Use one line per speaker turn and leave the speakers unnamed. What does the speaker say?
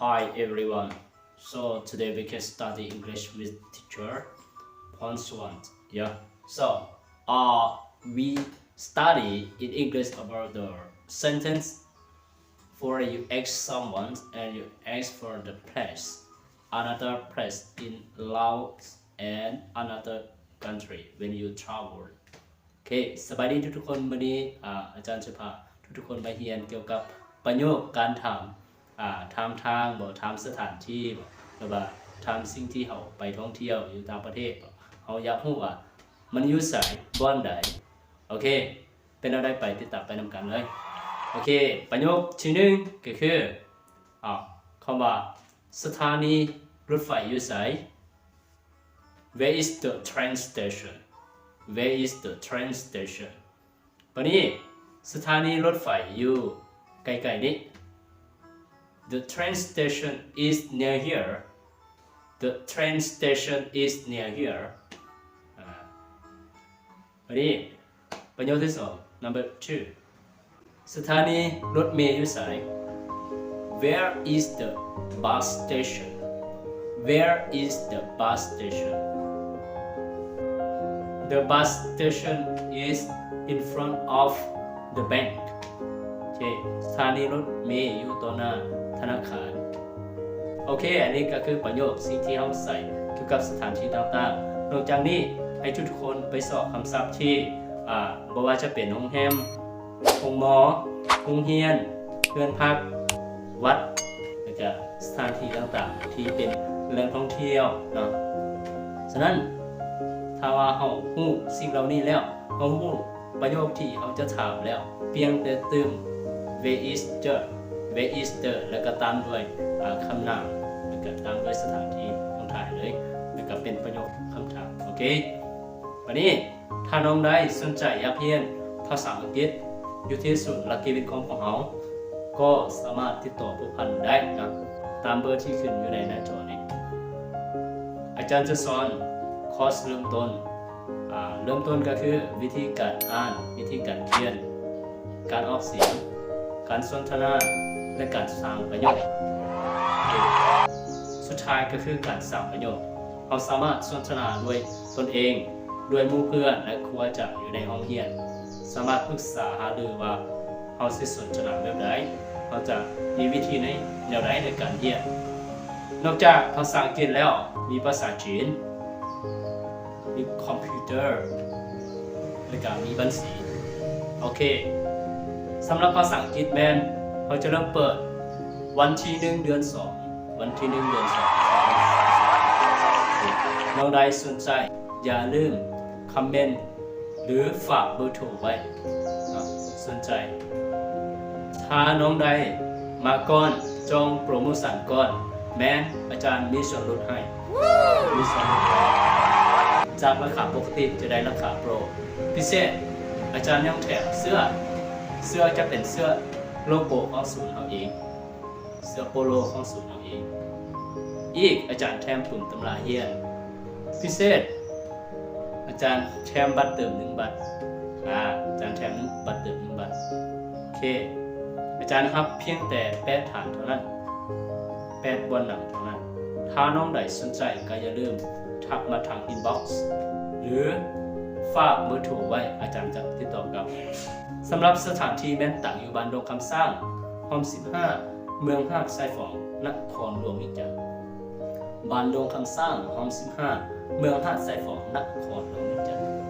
Hi everyone. So today we can study English with teacher Pons one. Yeah. So uh we study in English about the sentence for you ask someone and you ask for the place. Another place in Laos and another country when you travel. โอเคสบายดีทุกๆคนวันนี้อ่าอาจารย์จะพาทุกๆคนมาเรียนเกี่ยวกับประโยคการถามอ่า ถามทางบอกถามสถานที่บ่หรือว่าถามสิ่งที่เขาไปท่องเที่ยวอยู่ต่างประเทศบ่เขาอยากรู้ว่า มันอยู่ไสบ้านใดโอเค เป็นอะไรไปติดตามไปนำกันเลยโอเคประโยคที่หนึ่งก็คืออ่าคำว่าสถานีรถไฟอยู่ไส Where is the train station Where is the train station วันนี้สถานีรถไฟอยู่ใกลๆนี้ The train station is near here The train station is near here อ่าวันนี้ประโยคที่สอง number two สถานีรถเมล์อยู่ไส Where is the bus station Where is the bus station The bus station is in front of the bank โอ เคสถานีรถเมล์อยู่ต่อหน้าธนาคาร โอเค อันนี้ก็คือประโยคสิ่งที่เราใส่เกี่ยวกับสถานที่ต่างๆ นอกจากนี้ให้ทุกคนไปสอบคำศัพท์ที่อ่าบ่ว่าจะเป็นโรงแรมโรงหมอโรงเรียนเรือนพัก วัดแล้วก็สถานที่ต่างๆ ที่เป็นแหล่งท่องเที่ยวเนาะ ฉะนั้นถ้าว่าเขาฮู้สิ่งเหล่านี้แล้วเขาฮู้ประโยคที่เขาจะถามแล้ว เพียงแต่เติม where is the where is the แล้วก็ตามด้วยคำนามแล้วก็ตามด้วยสถานที่ต้องถ่ายเลยแล้วก็เป็นประโยคคำถามโอเควันนี้ถ้าน้องได้สนใจอยากเรียนภาษาอังกฤษอยู่ที่ศูนย์ลักกิวิทของของเราก็สามารถติดต่อผู้พันได้นะตามเบอร์ที่ขึ้นอยู่ในหน้าจอนี้ อาจารย์จะสอนคอร์สเริ่มต้นเริ่มต้นก็คือวิธีการอ่าน วิธีการเขียน การออกเสียง การสนทนาและการสร้างประโยคสุดท้ายก็คือการสร้างประโยคเราสามารถสนทนาด้วยตนเองด้วยมู่เพื่อนและครูอาจารย์อยู่ในห้องเรียน สามารถปรึกษาหารือว่าเราสิสนทนาแบบใดเราจะมีวิธีในแนวใดในการเรียน นอกจากภาษาอังกฤษแล้วมีภาษาจีน มีคอมพิวเตอร์และก็มีบัญชีโอเค สำหรับภาษาอังกฤษแมนเขาจะเริ่มเปิดวันที่หนึ่งเดือนสองวันที่หนึ่งเดือนสองน้องใดสนใจอย่าลืมคอมเมนต์หรือฝากเบอร์โทรไว้สนใจ ถ้าน้องใดมาก่อนจองโปรโมชั่นก่อน แม้นอาจารย์มีส่วนลดให้มีส่วนลดให้จากราคาปกติจะได้ราคาโปร พิเศษอาจารย์ยังแถมเสื้อ เสื้อจะเป็นเสื้อโลโก้ของศูนย์เราเอง เสื้อโปโลของศูนย์เราเอง อีกอาจารย์แถมปุ่มตำราเฮียน พิเศษ อาจารย์แถมบัตรเติมหนึ่งบัตรอ่าอาจารย์แถมบัตรเติมหนึ่งบัตรโอเค อาจารย์ครับเพียงแต่แปดฐานเท่านั้นแปดบนหนังเท่านั้น ถ้าน้องใดสนใจก็อย่าลืมทักมาทางอินบ็อกซ์หรือฝากเบอร์โทรไว้อาจารย์จะติดต่อกลับ สำหรับสถานที่แม่นต่างอยู่บ้านดงคำสร้างห้อง15 เมืองหาดไซฟองนครหลวงอีกจังบ้านดงคำสร้างห้อง15 เมืองหาดไซฟองนครหลวง